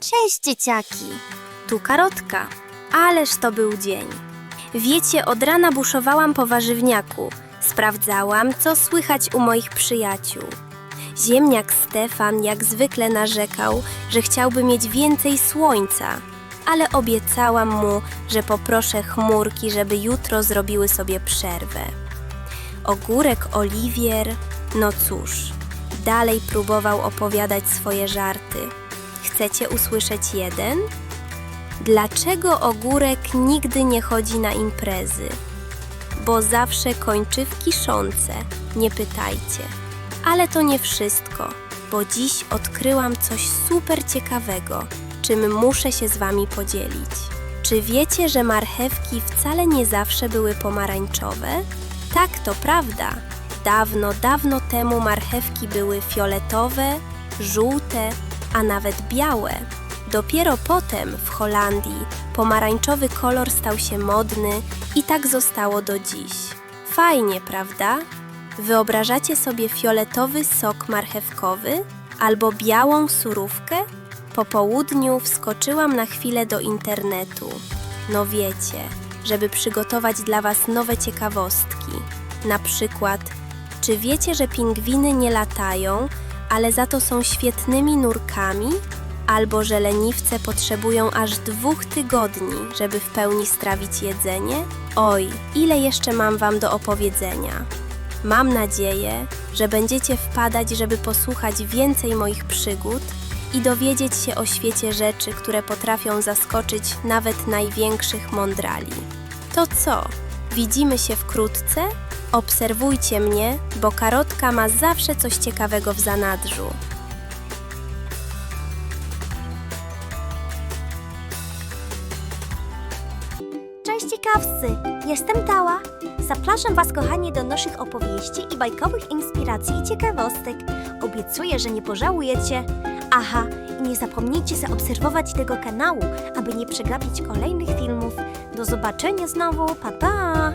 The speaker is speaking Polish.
Cześć, dzieciaki. Tu karotka. Ależ to był dzień. Wiecie, od rana buszowałam po warzywniaku. Sprawdzałam, co słychać u moich przyjaciół. Ziemniak Stefan jak zwykle narzekał, że chciałby mieć więcej słońca, ale obiecałam mu, że poproszę chmurki, żeby jutro zrobiły sobie przerwę. Ogórek Oliwier, no cóż, dalej próbował opowiadać swoje żarty. Chcecie usłyszeć jeden? Dlaczego ogórek nigdy nie chodzi na imprezy? Bo zawsze kończy w kiszonce, nie pytajcie. Ale to nie wszystko, bo dziś odkryłam coś super ciekawego, czym muszę się z wami podzielić. Czy wiecie, że marchewki wcale nie zawsze były pomarańczowe? Tak, to prawda. Dawno, dawno temu marchewki były fioletowe, żółte, a nawet białe. Dopiero potem w Holandii pomarańczowy kolor stał się modny i tak zostało do dziś. Fajnie, prawda? Wyobrażacie sobie fioletowy sok marchewkowy albo białą surówkę? Po południu wskoczyłam na chwilę do internetu. No wiecie, żeby przygotować dla Was nowe ciekawostki. Na przykład, czy wiecie, że pingwiny nie latają, ale za to są świetnymi nurkami? Albo że leniwce potrzebują aż dwóch tygodni, żeby w pełni strawić jedzenie? Oj, ile jeszcze mam Wam do opowiedzenia? Mam nadzieję, że będziecie wpadać, żeby posłuchać więcej moich przygód i dowiedzieć się o świecie rzeczy, które potrafią zaskoczyć nawet największych mądrali. To co? Widzimy się wkrótce? Obserwujcie mnie, bo karotka ma zawsze coś ciekawego w zanadrzu. Cześć, ciekawscy. Jestem Tała. Zapraszam Was, kochani, do naszych opowieści i bajkowych inspiracji i ciekawostek. Obiecuję, że nie pożałujecie. Aha, i nie zapomnijcie zaobserwować tego kanału, aby nie przegapić kolejnych filmów. Do zobaczenia znowu. Pa, pa!